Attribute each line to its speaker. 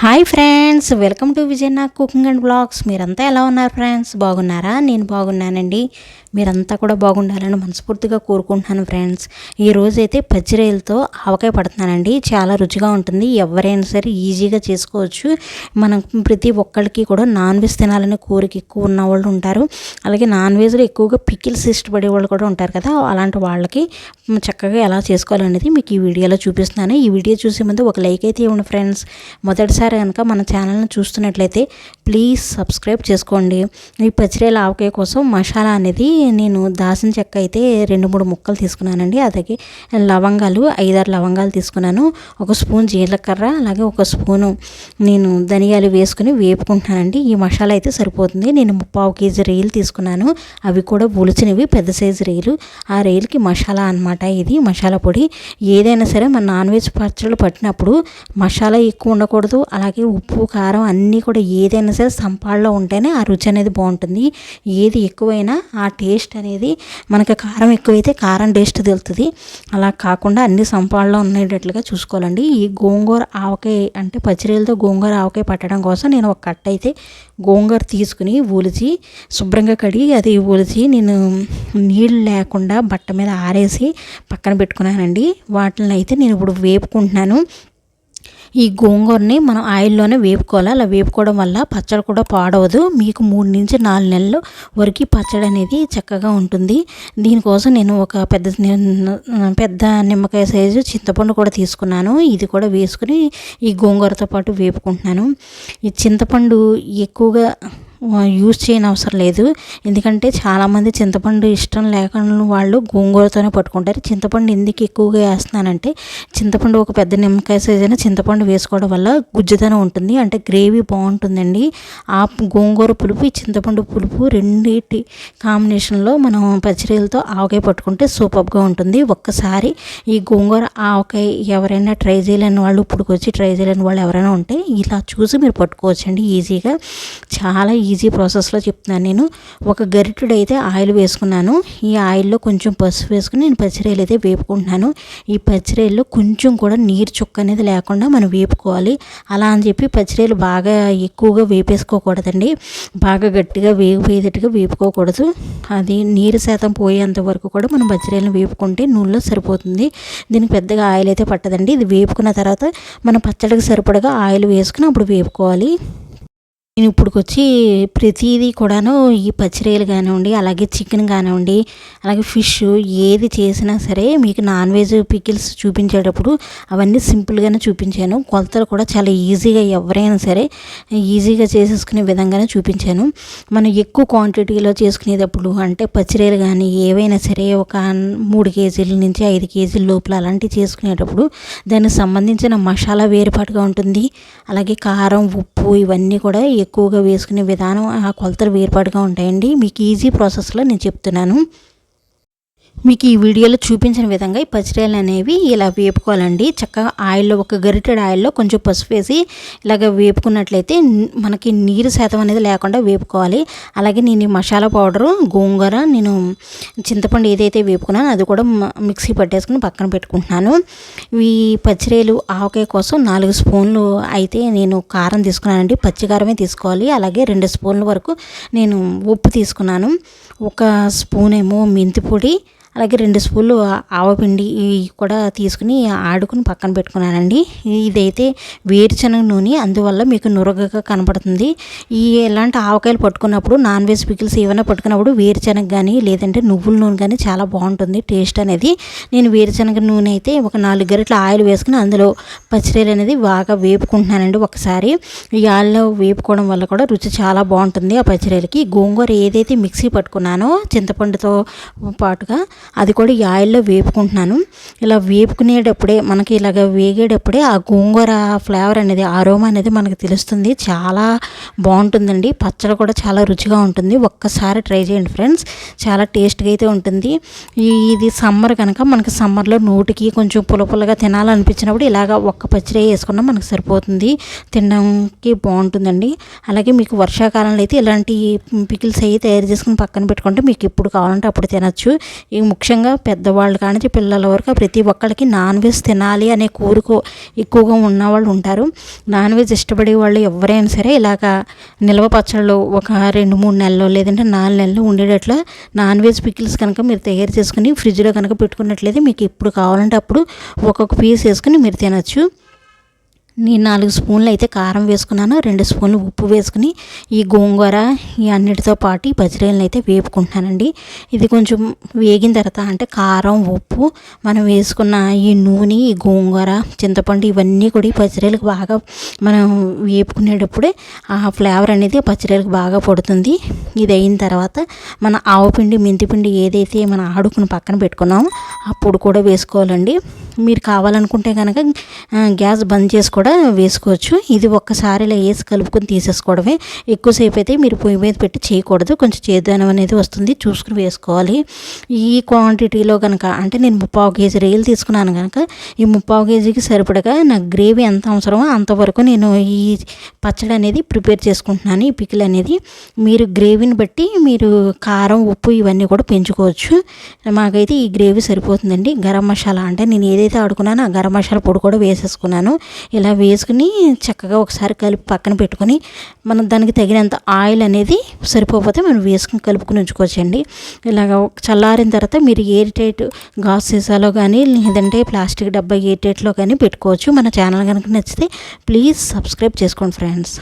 Speaker 1: Hi friends welcome to Vijayana cooking and blogs. మీరంతా ఎలా ఉన్నారు ఫ్రెండ్స్? బాగున్నారా? నేను బాగున్నానండి. మీరంతా కూడా బాగుండాలని మనస్ఫూర్తిగా కోరుకుంటున్నాను ఫ్రెండ్స్. ఈ రోజైతే పచ్చిరేలతో ఆవకాయ పడుతున్నానండి. చాలా రుచిగా ఉంటుంది. ఎవరైనా సరే ఈజీగా చేసుకోవచ్చు. మనం ప్రతి ఒక్కరికి కూడా నాన్ వెజ్ తినాలనే కోరిక ఎక్కువ ఉన్న వాళ్ళు ఉంటారు. అలాగే నాన్ వెజ్లో ఎక్కువగా పికిల్స్ ఇష్టపడే వాళ్ళు కూడా ఉంటారు కదా. అలాంటి వాళ్ళకి చక్కగా ఎలా చేసుకోవాలనేది మీకు ఈ వీడియోలో చూపిస్తున్నాను. ఈ వీడియో చూసే ముందు ఒక లైక్ అయితే ఇవ్వండి ఫ్రెండ్స్. మొదటిసారి కనుక మన ఛానల్ని చూస్తున్నట్లయితే ప్లీజ్ సబ్స్క్రైబ్ చేసుకోండి. ఈ పచ్చిరేల ఆవకాయ కోసం మసాలా అనేది నేను దాసిన చెక్క అయితే రెండు మూడు ముక్కలు తీసుకున్నానండి. అలాగే లవంగాలు ఐదారు లవంగాలు తీసుకున్నాను. ఒక స్పూన్ జీలకర్ర అలాగే ఒక స్పూను నేను ధనియాలు వేసుకుని వేపుకుంటున్నానండి. ఈ మసాలా అయితే సరిపోతుంది. నేను ముప్పావు కేజీ రేలు తీసుకున్నాను. అవి కూడా ఉలిచినవి పెద్ద సైజు రేలు. ఆ రేలుకి మసాలా అనమాట ఇది మసాలా పొడి. ఏదైనా సరే మన నాన్ వెజ్ పచ్చళ్ళు పట్టినప్పుడు మసాలా ఎక్కువ ఉండకూడదు. అలాగే ఉప్పు కారం అన్నీ కూడా ఏదైనా సరే సంపాళ్ళలో ఉంటేనే ఆ రుచి అనేది బాగుంటుంది. ఏది ఎక్కువైనా ఆ టేస్ట్ అనేది మనకి కారం ఎక్కువైతే కారం టేస్ట్ తెలుస్తుంది. అలా కాకుండా అన్ని సంపాళ్ళలో ఉండేటట్లుగా చూసుకోవాలండి. ఈ గోంగూర ఆవకాయ అంటే పచ్చిరీలతో గోంగూర ఆవకాయ పట్టడం కోసం నేను ఒక కట్ట అయితే గోంగూర తీసుకుని ఊలిచి శుభ్రంగా కడిగి అది ఊలిచి నేను నీళ్ళు లేకుండా బట్ట మీద ఆరేసి పక్కన పెట్టుకున్నానండి. వాటిని అయితే నేను ఇప్పుడు వేపుకుంటున్నాను. ఈ గోంగూరని మనం ఆయిల్లోనే వేపుకోవాలి. అలా వేపుకోవడం వల్ల పచ్చడి కూడా పాడవదు. మీకు మూడు నుంచి నాలుగు నెలలు వరకు పచ్చడి అనేది చక్కగా ఉంటుంది. దీనికోసం నేను ఒక పెద్ద పెద్ద నిమ్మకాయ సైజు చింతపండు కూడా తీసుకున్నాను. ఇది కూడా వేసుకుని ఈ గోంగూరతో పాటు వేపుకుంటున్నాను. ఈ చింతపండు ఎక్కువగా యూజ్ చేయని అవసరం లేదు. ఎందుకంటే చాలామంది చింతపండు ఇష్టం లేకుండా వాళ్ళు గోంగూరతోనే పట్టుకుంటారు. చింతపండు ఎందుకు ఎక్కువగా వేస్తున్నానంటే చింతపండు ఒక పెద్ద నిమ్మకాయ సైజ్ అయినా చింతపండు వేసుకోవడం వల్ల గుజ్జుదనం ఉంటుంది. అంటే గ్రేవీ బాగుంటుందండి. ఆ గోంగూర పులుపు ఈ చింతపండు పులుపు రెండింటి కాంబినేషన్లో మనం పచ్చిరీలతో ఆవకాయ పట్టుకుంటే సూపర్గా ఉంటుంది. ఒక్కసారి ఈ గోంగూర ఆవకాయ ఎవరైనా ట్రై చేయలేని వాళ్ళు ఇప్పుడుకొచ్చి ట్రై చేయలేని వాళ్ళు ఎవరైనా ఉంటే ఇలా చూసి మీరు పట్టుకోవచ్చండి. ఈజీగా చాలా ఈజీ ప్రాసెస్లో చెప్తున్నాను నేను. ఒక గరిటెడు అయితే ఆయిల్ వేసుకున్నాను. ఈ ఆయిల్లో కొంచెం పసుపు వేసుకుని నేను పచ్చిరేలు అయితే వేపుకుంటున్నాను. ఈ పచ్చిరేల్లో కొంచెం కూడా నీరు చుక్క అనేది లేకుండా మనం వేపుకోవాలి. అలా అని చెప్పి పచ్చిరేలు బాగా ఎక్కువగా వేపేసుకోకూడదండి. బాగా గట్టిగా వేగిపోయేటట్టుగా వేపుకోకూడదు. అది నీరు శాతం పోయేంత వరకు కూడా మనం పచ్చిరేలను వేపుకుంటే నూనెలో సరిపోతుంది. దీనికి పెద్దగా ఆయిల్ అయితే పట్టదండి. ఇది వేపుకున్న తర్వాత మనం పచ్చడికి సరిపడగా ఆయిల్ వేసుకుని అప్పుడు వేపుకోవాలి. నేను ఇప్పుడుకొచ్చి ప్రతిదీ కూడాను ఈ పచ్చిరేలు కానివ్వండి అలాగే చికెన్ కానివ్వండి అలాగే ఫిష్ ఏది చేసినా సరే మీకు నాన్ వెజ్ పికిల్స్ చూపించేటప్పుడు అవన్నీ సింపుల్గానే చూపించాను. కొలతలు కూడా చాలా ఈజీగా ఎవరైనా సరే ఈజీగా చేసేసుకునే విధంగానే చూపించాను. మనం ఎక్కువ క్వాంటిటీలో చేసుకునేటప్పుడు అంటే పచ్చిరేలు కానీ ఏవైనా సరే ఒక మూడు కేజీల నుంచి ఐదు కేజీల లోపల అలాంటివి చేసుకునేటప్పుడు దానికి సంబంధించిన మసాలా వేరుపాటుగా ఉంటుంది. అలాగే కారం ఉప్పు ఇవన్నీ కూడా ఎక్కువగా వేసుకునే విధానం ఆ కొలతలు వేరుపాటుగా ఉంటాయండి. మీకు ఈజీ ప్రాసెస్లో నేను చెప్తున్నాను. మీకు ఈ వీడియోలో చూపించిన విధంగా ఈ పచ్చిరాయలు అనేవి ఇలా వేపుకోవాలండి. చక్కగా ఆయిల్లో ఒక గరిటెడ్ ఆయిల్లో కొంచెం పసుపు వేసి ఇలాగ వేపుకున్నట్లయితే మనకి నీరు శాతం అనేది లేకుండా వేపుకోవాలి. అలాగే నేను ఈ మసాలా పౌడరు గోంగూర నేను చింతపండు ఏదైతే వేపుకున్నానో అది కూడా మిక్సీ పట్టేసుకుని పక్కన పెట్టుకుంటున్నాను. ఈ పచ్చిరేలు ఆవకాయ కోసం నాలుగు స్పూన్లు అయితే నేను కారం తీసుకున్నానండి. పచ్చికారమే తీసుకోవాలి. అలాగే రెండు స్పూన్ల వరకు నేను ఉప్పు తీసుకున్నాను. ఒక స్పూన్ ఏమో మెంతిపొడి అలాగే రెండు స్పూన్లు ఆవపిండి కూడా తీసుకుని ఆడుకుని పక్కన పెట్టుకున్నానండి. ఇదైతే వేరుశనగ నూనె అందువల్ల మీకు నురగగా కనపడుతుంది. ఈ ఎలాంటి ఆవకాయలు పట్టుకున్నప్పుడు నాన్ వెజ్ పికిల్స్ ఏమైనా పట్టుకున్నప్పుడు వేరుశనగ కానీ లేదంటే నువ్వుల నూనె కానీ చాలా బాగుంటుంది టేస్ట్ అనేది. నేను వేరుశనగ నూనె అయితే ఒక నాలుగు గరిటల ఆయిల్ వేసుకుని అందులో పచ్చిరేలు అనేది బాగా వేపుకుంటున్నానండి ఒకసారి. ఈ ఆయిల్లో వేపుకోవడం వల్ల కూడా రుచి చాలా బాగుంటుంది ఆ పచ్చిరేలకి గోంగూర ఏదైతే మిక్సీ పట్టుకున్నానో చింతపండుతో పాటుగా అది కూడా ఈ ఆయిల్లో వేపుకుంటున్నాను. ఇలా వేపుకునేటప్పుడే మనకి ఇలాగ వేగేటప్పుడే ఆ గోంగూర ఫ్లేవర్ అనేది ఆరోమా అనేది మనకు తెలుస్తుంది. చాలా బాగుంటుందండి. పచ్చడి కూడా చాలా రుచిగా ఉంటుంది. ఒక్కసారి ట్రై చేయండి ఫ్రెండ్స్. చాలా టేస్ట్గా అయితే ఉంటుంది. ఇది సమ్మర్ కనుక మనకి సమ్మర్లో నోటికి కొంచెం పులపులగా తినాలనిపించినప్పుడు ఇలాగ ఒక్క పచ్చడి వేసుకున్నా మనకు సరిపోతుంది. తినడానికి బాగుంటుందండి. అలాగే మీకు వర్షాకాలంలో అయితే ఇలాంటి పికిల్స్ అయ్యి తయారు చేసుకుని పక్కన పెట్టుకుంటే మీకు ఎప్పుడు కావాలంటే అప్పుడు తినచ్చు. ముఖ్యంగా పెద్దవాళ్ళు కానీ పిల్లల వరకు ప్రతి ఒక్కరికి నాన్ వెజ్ తినాలి అనే కోరిక ఎక్కువగా ఉన్నవాళ్ళు ఉంటారు. నాన్ వెజ్ ఇష్టపడే వాళ్ళు ఎవరైనా సరే ఇలాగ నిల్వ పచ్చళ్ళు ఒక రెండు మూడు నెలలు లేదంటే నాలుగు నెలలు ఉండేటట్లు నాన్ వెజ్ పికిల్స్ కనుక మీరు తయారు చేసుకుని ఫ్రిడ్జ్లో కనుక పెట్టుకున్నట్లయితే మీకు ఎప్పుడు కావాలంటే అప్పుడు ఒక్కొక్క పీస్ వేసుకుని మీరు తినచ్చు. నేను నాలుగు స్పూన్లు అయితే కారం వేసుకున్నాను రెండు స్పూన్లు ఉప్పు వేసుకుని ఈ గోంగూర ఈ అన్నిటితో పాటు ఈ బజ్రీలను అయితే వేపుకుంటున్నానండి. ఇది కొంచెం వేగిన తర్వాత అంటే కారం ఉప్పు మనం వేసుకున్న ఈ నూనె ఈ గోంగూర చింతపండు ఇవన్నీ కూడా ఈ పచ్చిరేలకు బాగా మనం వేపుకునేటప్పుడే ఆ ఫ్లేవర్ అనేది పచ్చిరేలకు బాగా పడుతుంది. ఇది అయిన తర్వాత మన ఆవపిండి మెంతిపిండి ఏదైతే మనం ఆడుకుని పక్కన పెట్టుకున్నామో అప్పుడు కూడా వేసుకోవాలండి. మీరు కావాలనుకుంటే కనుక గ్యాస్ బంద్ చేసి కూడా వేసుకోవచ్చు. ఇది ఒక్కసారి ఇలా వేసి కలుపుకొని తీసేసుకోవడమే. ఎక్కువసేపు అయితే మీరు పొయ్యి మీద పెట్టి చేయకూడదు. కొంచెం చేదనం అనేది వస్తుంది. చూసుకుని వేసుకోవాలి. ఈ క్వాంటిటీలో కనుక అంటే నేను ముప్పావు కేజీ రేలు తీసుకున్నాను కనుక ఈ ముప్పావు కేజీకి సరిపడగా నాకు గ్రేవీ ఎంత అవసరమో అంతవరకు నేను ఈ పచ్చడి అనేది ప్రిపేర్ చేసుకుంటున్నాను. ఈ పికిల్ అనేది మీరు గ్రేవీని బట్టి మీరు కారం ఉప్పు ఇవన్నీ కూడా పెంచుకోవచ్చు. మాకైతే ఈ గ్రేవీ సరిపోతుందండి. గరం మసాలా అంటే నేను ఏదైతే ఆడుకున్నానో ఆ గరం మసాలా పొడి కూడా వేసేసుకున్నాను. ఇలా వేసుకుని చక్కగా ఒకసారి కలిపి పక్కన పెట్టుకొని మనం దానికి తగినంత ఆయిల్ అనేది సరిపోతే మనం వేసుకుని కలుపుకుని ఉంచుకోవచ్చండి. ఇలాగ చల్లారిన తర్వాత మీరు ఏరిటేట్ గాస్ గాజు సీసాలో కానీ లేదంటే ప్లాస్టిక్ డబ్బా ఎయిర్ కానీ పెట్టుకోవచ్చు. మన ఛానల్ కనుక నచ్చితే ప్లీజ్ సబ్స్క్రైబ్ చేసుకోండి ఫ్రెండ్స్.